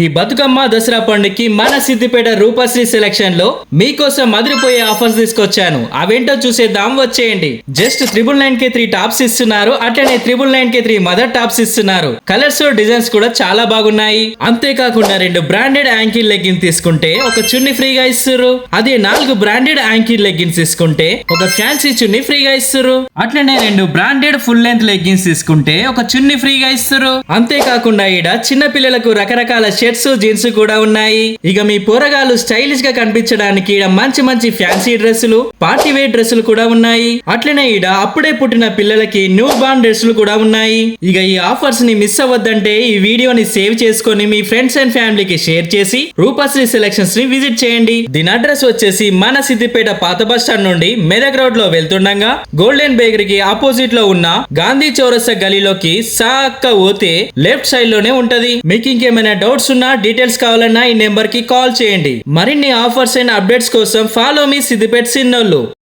ఈ బతుకమ్మ దసరా పండుగకి మన సిద్దిపేట రూపశ్రీ సెలక్షన్లో మీకోసం అదిరిపోయే ఆఫర్స్ తీసుకొచ్చాను. అవేంటో చూసేద్దాం వచ్చేయండి. Just triple nine K three tops ఇస్తున్నారు. అట్లనే triple nine K three mother tops ఇస్తున్నారు. కలర్స్ డిజైన్స్ కూడా చాలా బాగున్నాయి. అంతేకాకుండా రెండు బ్రాండెడ్ యాంకిల్ లెగ్గిన్ తీసుకుంటే ఒక చున్ని ఫ్రీగా ఇస్తారు అదే నాలుగు బ్రాండెడ్ యాంకిల్ లెగ్గిన్స్ తీసుకుంటే ఒక ఫ్యాన్సీ చున్ని ఫ్రీగా ఇస్తారు అట్లనే రెండు బ్రాండెడ్ ఫుల్ లెంత్ లెగ్గిన్స్ తీసుకుంటే ఒక చున్ని ఫ్రీగా ఇస్తారు అంతేకాకుండా ఈడ చిన్న పిల్లలకు రకరకాల షర్ట్స్ జీన్స్ కూడా ఉన్నాయి. ఇక మీ పోరగాలు స్టైలిష్గా కనిపించడానికి ఈడ మంచి మంచి ఫ్యాన్సీ డ్రెస్సులు పార్టీ వేర్ డ్రెస్సులు కూడా ఉన్నాయి. అట్లనే ఈడ అప్పుడే పుట్టిన పిల్లలకి న్యూ బార్న్ డ్రెస్సులు కూడా ఉన్నాయి. ఇక ఈ ఆఫర్స్ని మిస్ అవ్వద్దంటే ఈ వీడియోని సేవ్ చేసుకొని మీ ఫ్రెండ్స్ అండ్ ఫ్యామిలీకి షేర్ చేసి రూపశ్రీ సెలక్షన్స్ని విజిట్ చేయండి. దీని అడ్రస్ వచ్చేసి మన సిద్దిపేట పాత బస్ స్టాండ్ నుండి మెదక్ రోడ్లో వెళ్తుండగా గోల్డెన్ బేకరీకి ఆపోజిట్లో ఉన్న గాంధీ చౌరస్తా గలీలోకి సాక్క పోతే లెఫ్ట్ సైడ్లోనే ఉంటది. మీకు ఇంకేమైనా డౌట్స్ ఉన్నా డీటెయిల్స్ కావాలన్నా ఈ నెంబర్కి కాల్ చేయండి. మరిన్ని ఆఫర్స్ అండ్ అప్డేట్స్ కోసం ఫాలో మీ సిద్దిపేట సిన్నోళ్ళు